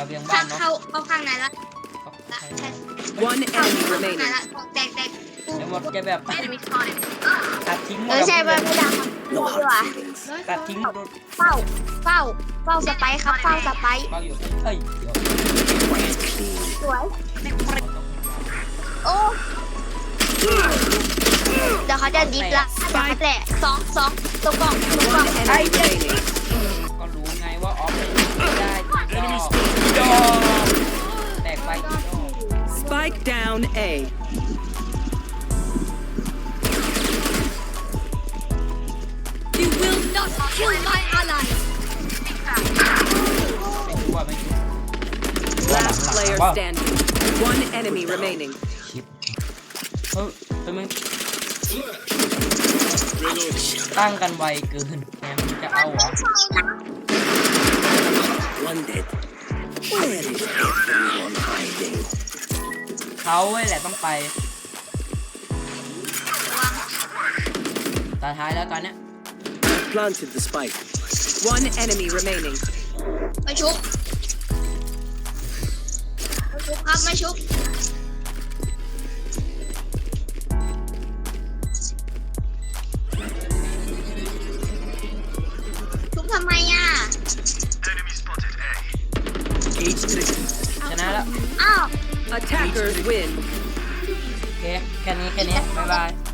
ระเบียงบ้าข้านงเนาะเข้าเข้าข้างในละก็ละใช่ใช่ One เข้า enemy ข้างใน remaining. ละแตกแตกกูไอ้หมดแกแบบ enemy spotted ตัดทิ้งหมเอดอใช่เลป่ะยไม่ดังดูดีกว่าตัดทิ้งหมดเฝ้าเฝ้าเฝ้าสไปค์ครับเฝ้าสไปค์เบาอยู่เอ้ยเดี๋ยวสวยโอ้เดี๋ยวเขาจะดิฟละเดี๋ยวเขาแตะสองสองตรงกล่องตรงกล่อง One enemy remaining. Spike down A. You will not kill my ally. ไม่รู้ว่าไม่รู้ Last หลัง player ว่า standing. One enemy remaining. ชิปเออทำไมตั้งกันไวเกินแหมมันจะเอาเหรอ One dead. Where is everyone hiding? เขาไว้แหละต้องไป ตาท้ายแล้วตอนเนี้ย Planted the spike. One enemy remaining. มาชุบมาชุบครับมาชุบชุบทำไมอะ Cage trigger. ชนะแล้ว อ้าว Attackers win. โอเคแค่นี้แค่นี้ บ๊ายบาย